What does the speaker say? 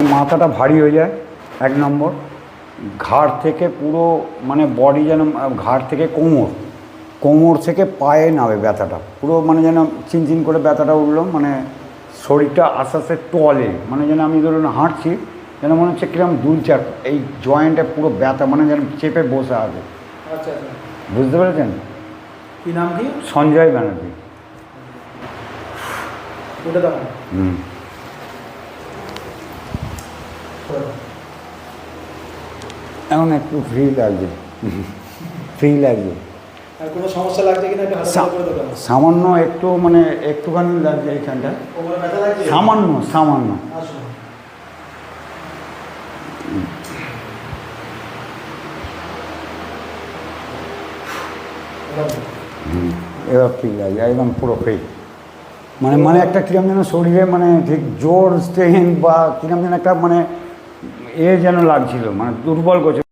মাথাটা ভারী হয়ে যায় এক নম্বর। ঘাড় থেকে পুরো মানে বডি যেন ঘাড় থেকে কোমর কোমর থেকে পায়ে নামে ব্যথাটা। পুরো মানে যেন চিনচিন করে ব্যথাটা উঠল মানে শরীরটা আস্তে আস্তে টলে। মানে যেন আমি ধরুন হাঁটছি যেন মনে হচ্ছে কিরম দুলছে আর এই জয়েন্টে পুরো ব্যথা মানে যেন চেপে বসে আছে। আচ্ছা আচ্ছা। বুঝতে পেরেছেন? কি নাম কি? সঞ্জয় ব্যানার্জি। হুম। এখন একটু ফ্রি লাগছে ফ্রি লাগছে দেখাবো সামান্য একটু মানে একটুখানি লাগছে এইখানটা। সামান্য সামান্য। আসুন এবার ফ্রি লাগছে একদম পুরো ফ্রি মানে মানে একটা কিরম যেন শরীরে মানে ঠিক জোর স্ট্রেন বা কিরম যেন একটা মানে এ যেন লাগছিল মানে দুর্বল করছে